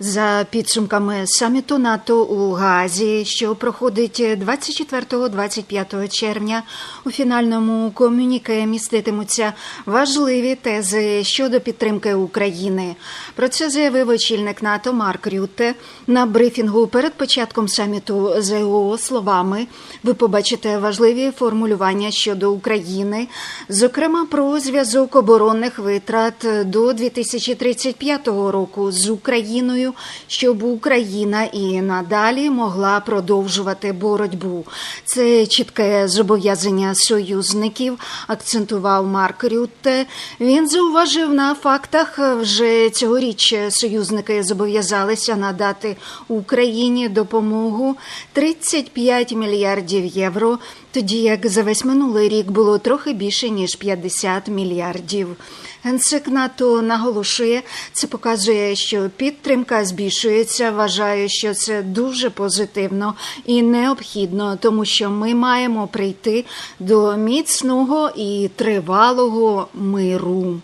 За підсумками саміту НАТО у Газі, що проходить 24-25 червня, у фінальному комюніке міститимуться важливі тези щодо підтримки України. Про це заявив очільник НАТО Марк Рютте на брифінгу перед початком саміту ЗО словами. Ви побачите важливі формулювання щодо України, зокрема про зв'язок оборонних витрат до 2035 року з Україною, щоб Україна і надалі могла продовжувати боротьбу. Це чітке зобов'язання союзників, акцентував Марк Рютте. Він зауважив на фактах. Вже цьогоріч союзники зобов'язалися надати Україні допомогу 35 мільярдів євро, тоді як за весь минулий рік було трохи більше ніж 50 мільярдів. Генсек НАТО наголошує, це показує, що підтримка збільшується. Вважаю, що це дуже позитивно і необхідно, тому що ми маємо прийти до міцного і тривалого миру.